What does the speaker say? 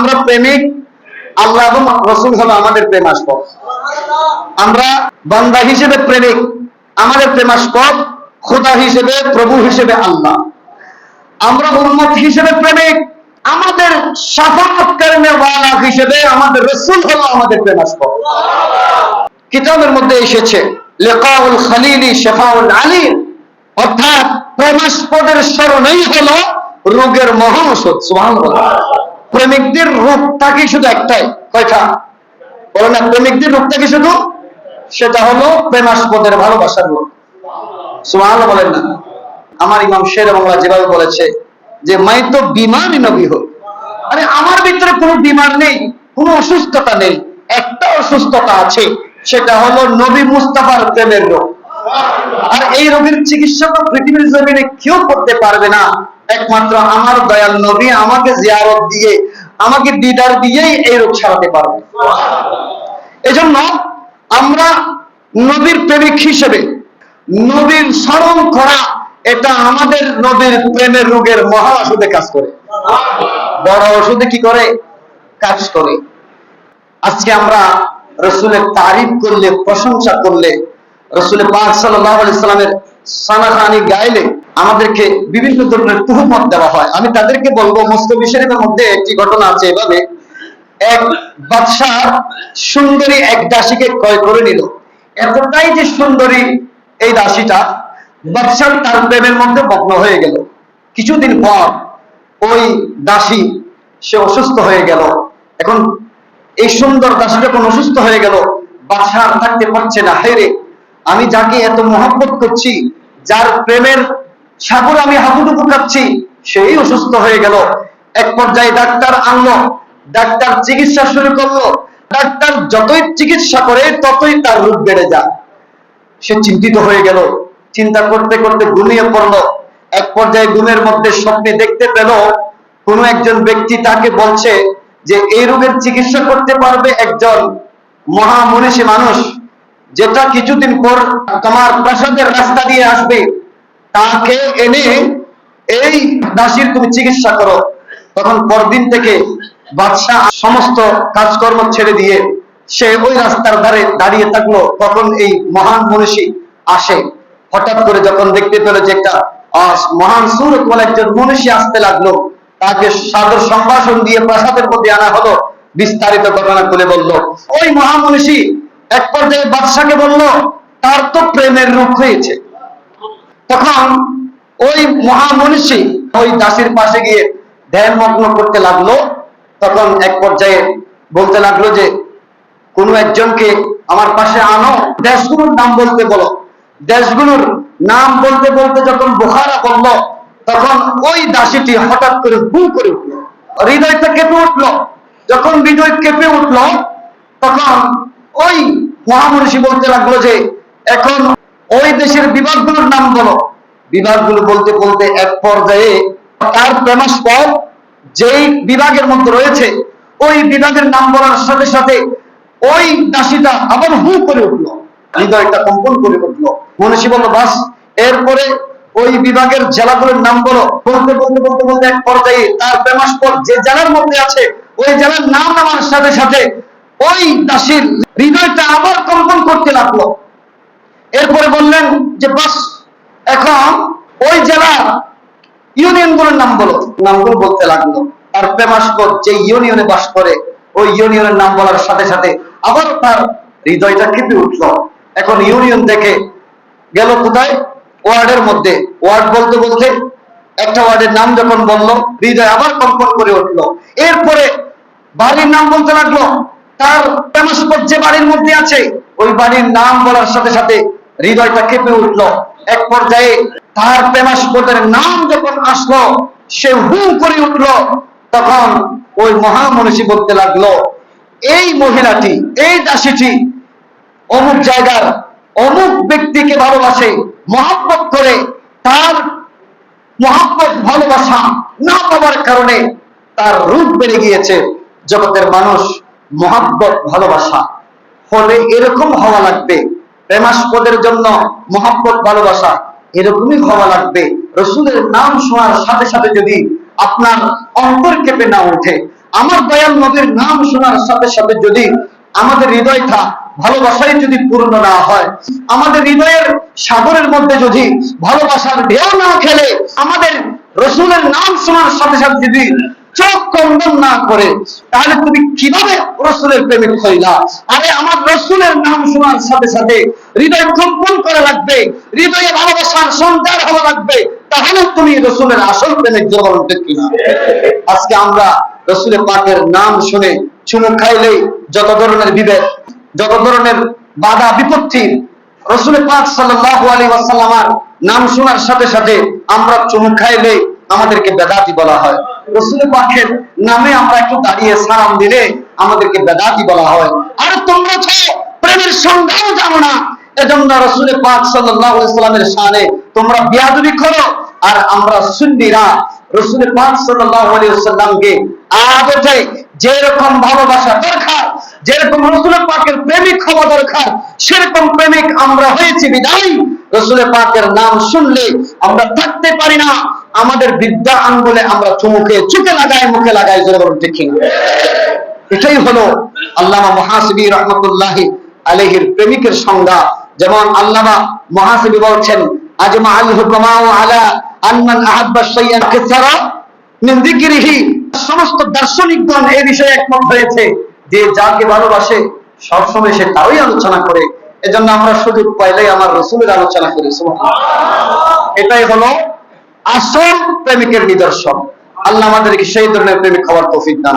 আমরা প্রেমিক, আল্লাহ এবং রসুল হলো আমাদের প্রেমাস্পদ আমরা বান্দা হিসেবে প্রেমিক, আমাদের প্রেমাস্পদ খোদা হিসেবে, প্রভু হিসেবে আল্লাহ। আমরা উন্মত হিসেবে প্রেমিক, আমাদের সাফাৎকারণে ওয়ালা হিসেবে আমাদের রসুল হলো আমাদের প্রেমাস্পদ কিতাবের মধ্যে এসেছে, লেকাউল খালিলি শেফাউল আলী অর্থাৎ প্রেমাস্পদের স্মরণেই হলো রোগের মহান ওষুধ সুবহানাল্লাহ। প্রেমিকদের রোগটা কি শুধু একটাই। কয়টা? বলো না, প্রেমিকদের রোগটা কি শুধু? সেটা হলো প্রেমাস্পদের ভালোবাসার রোগ সুবহানাল্লাহ বলেন না। আমার ইমাম শের বাংলা যেভাবে বলেছে যে, মাই তো বিমারই নবী হোক। আরে, আমার ভিতরে কোনো বিমার নেই, কোনো অসুস্থতা নেই, একটা অসুস্থতা আছে, সেটা হলো নবী মুস্তাফার প্রেমের রোগ আর এই রোগের চিকিৎসা তো পৃথিবীর জমিনে কেউ করতে পারবে না। একমাত্র আমার দয়াল নবী আমাকে জিয়ারত দিয়ে, আমাকে দিদার দিয়েই এই রোগ সারাতে পারবে। এজন্য আমরা নবীর প্রেমিক হিসেবে, নবীর স্মরণ করা এটা আমাদের নবীর প্রেমের রোগের মহা ওষুধে কাজ করে। বড় ওষুধে কি করে? কাজ করে। আজকে আমরা রসুলের তারিফ করলে, প্রশংসা করলে রসুলের পাক সাল্লাহ সাল্লামের সানাখানি গাইলে আমাদেরকে বিভিন্ন ধরনের তুহমত দেওয়া হয়। আমি তাদেরকে বলব মুস্তবি শরীফের মধ্যে একটি ঘটনা আছে এভাবে। এক বাদশাহ সুন্দরী এক দাসীকে ক্রয় করে নিল। এতটাই যে সুন্দরী এই দাসীটা, বাদশাহ তার প্রেমের মধ্যে মগ্ন হয়ে গেল। কিছুদিন পর ওই দাসী, সে অসুস্থ হয়ে গেল। এখন এই সুন্দর দাসী যখন অসুস্থ হয়ে গেল। বাদশাহ থাকতে পারছে না। হেরে আমি যাকে এত মহব্বত করছি, যার প্রেমের সাগর আমি হাবুডুবু খাচ্ছি সেই অসুস্থ হয়ে গেল। এক পর্যায়ে ডাক্তার আনলো। ডাক্তার চিকিৎসা শুরু করল। ডাক্তার যতই চিকিৎসা করে, ততই তার রূপ বেড়ে যায়। সে চিন্তিত হয়ে গেল। চিন্তা করতে করতে ঘুমিয়ে পড়ল। এক পর্যায়ে ঘুমের মধ্যে স্বপ্নে দেখতে পেল, কোন একজন ব্যক্তি তাকে বলছে যে, এই রোগের চিকিৎসা করতে পারবে একজন মহামনীষী মানুষ। যেটা কিছুদিন পর তোমার প্রাসাদের রাস্তা দিয়ে আসবে। তাকে এনে এই দাসীর তুমি চিকিৎসা করো। তখন পরদিন থেকে বাদশাহ সমস্ত কাজকর্ম ছেড়ে দিয়ে সে ওই রাস্তার ধারে দাঁড়িয়ে থাকল। তখন এই মহান মনীষী আসে। হঠাৎ করে যখন দেখতে পেল যে একটা মহান সুরত বলে একজন মনীষী আসতে লাগল, তাকে সাদর সম্ভাষণ দিয়ে প্রাসাদের মধ্যে আনা হলো। বিস্তারিত ঘটনা খুলে বলল, ওই মহামনীষী এক পর্যায়ে বাদশাকে বলল, তার তো প্রেমের রূপ হয়েছে। তখন ওই মহামনীষী ওই দাসীর পাশে গিয়ে ধ্যান মগ্ন করতে লাগল। তখন এক পর্যায়ে বলতে লাগল যে, কোন একজনকে আমার পাশে আনো, দেশগুলোর নাম বলতে বলো। দেশগুলোর নাম বলতে বলতে যখন বোখারা বলল, তখন ওই দাসীটি হঠাৎ করে হু করে উঠল। হৃদয়টা কেঁপে উঠল। যখন হৃদয় কেঁপে উঠল, তখন ওই মহামনীষী বলতে লাগল যে, এখন ওই দেশের বিভাগগুলোর নাম বলো। বিভাগগুলো বলতে বলতে এক পর্যায়ে তার প্রেমাস্পদ যেই বিভাগের মধ্যে রয়েছে, ওই বিভাগের নাম বলার সাথে সাথে ওই দাসীটা আবার হু করে উঠল, হৃদয়টা কম্পন করে উঠল। মনীষী বলল, বাস, এরপরে ওই বিভাগের জেলাগুলোর নাম বলো। বলতে বলতে বলতে বলতে এক পর্যায়ে তার প্রেমাস্পদ যে জেলার মধ্যে আছে, ওই জেলার নাম নেওয়ার সাথে সাথে ওই দাসীর হৃদয়টা আবার কম্পন করতে লাগল। এরপরে বললেন যে, বাস, এখন ওই জেলার ইউনিয়নগুলোর নাম বলো। নামগুলো বলতে লাগল। আর প্রেমাস্পদ যে ইউনিয়নে বাস করে, ওই ইউনিয়নের নাম বলার সাথে সাথে আবার তার হৃদয়টা কেঁপে উঠল। এখন ইউনিয়ন দেখে গেল কোথায়? ওয়ার্ডের মধ্যে। ওয়ার্ড বলতে বলতে একটা ওয়ার্ডের নাম যখন বলল, হৃদয় আবার কম্পন করে উঠল। এরপরে বাড়ির নাম বলতে লাগল, তার প্রেমাস্পদ যে বাড়ির মধ্যে আছে, ওই বাড়ির নাম বলার সাথে সাথে হৃদয়টা কেঁপে উঠল। এক পর্যায়ে তার প্রেমাস্পদের নাম যখন আসলো, সে হু করে উঠল। তখন ওই মহামনীষী বলতে লাগল, এই মহিলাটি, এই দাসীটি অমুক জায়গার, অমুক ব্যক্তিকে ভালোবাসে, মহাব্বত করে, তার মহাব্বত, ভালোবাসা না পাওয়ার কারণে তার রূপ বেড়ে গিয়েছে। জগতের মানুষ মহাব্বত, ভালোবাসা। ফলে এরকম হওয়া লাগবে। প্রেমাস্পদের জন্য মহাব্বত, ভালোবাসা, এরকমই হওয়া লাগবে। রসুলের নাম শোনার সাথে সাথে যদি আপনার অন্তর কেঁপে না ওঠে, আমার দয়াল নবীর নাম শোনার সাথে সাথে যদি আমাদের হৃদয়টা ভালোবাসায় যদি পূর্ণ না হয়, আমাদের হৃদয়ের সাগরের মধ্যে যদি ভালোবাসার ঢেউ না খেলে, আমাদের রসুলের নাম শোনার সাথে সাথে যদি চোখ কন্দন না করে, তাহলে তুমি কীভাবে রসুলের প্রেমিক হইলা? আরে আমার রসুলের নাম শোনার সাথে সাথে হৃদয় কম্পন করা লাগবে, হৃদয়ে ভালোবাসার সঞ্চার হওয়া লাগবে, তাহলে তুমি রসুলের আসল প্রেমিক জগন কিনা? আজকে আমরা রসুলের পাকের নাম শুনে চুমু খাইলেই যত ধরনের বিভেদ, যত ধরনের বাধা, বিপত্তি রসুলের পাক সাল্লাল্লাহু আলাইহি ওয়াসাল্লামার নাম শোনার সাথে সাথে আমরা চুমু খাইলে আমাদেরকে বেদাতি বলা হয়। রসুলের পাকের নামে আমরা একটু দাঁড়িয়ে সালাম দিলে আমাদেরকে বেদাতি বলা হয়। আর তোমরা তো প্রেমের সংজ্ঞাও জানো না। এজন্য রসুলের পাক সাল্লাল্লাহু আলাইহি সাল্লামের শানে তোমরা বিয়াদবি করো আর আমরা সুন্নিরা রসুলের পাক সাল্লাল্লাহু আলাইহি সাল্লামকে আদতে যেরকম ভালোবাসা দরকার, যেরকম রসুলের পাকের প্রেমিক হওয়া দরকার, সেরকম প্রেমিক আমরা হয়েছি বিদায়। রসুলের পাকের নাম শুনলে আমরা থাকতে পারি না। আমাদের বিদ্যা আঙ্গুলে আমরা চুমুকে, চুকে লাগাই, মুখে লাগাই, জোরে কিনা? এটাই হলো আল্লামা মহাসিবি রহমতুল্লাহ আলহির প্রেমিকের সংজ্ঞা। যেমন আল্লামা মহাসিবি বলছেন, আজমা আল হুকমাও আলা আনমান আহাব্বা শাইয়ান কাসারা মিন সমস্ত দার্শনিকগণ এই বিষয়ে একমত হয়েছে যে যাকে ভালোবাসে, সবসময় সে তারই আলোচনা করে। এজন্য আমরা সুযোগ পাইলেই আমার রসুলের আলোচনা করি এটাই হলো আসল প্রেমিকের নিদর্শন আল্লাহ আমাদেরকে সেই ধরনের প্রেমিক হওয়ার তৌফিক দান।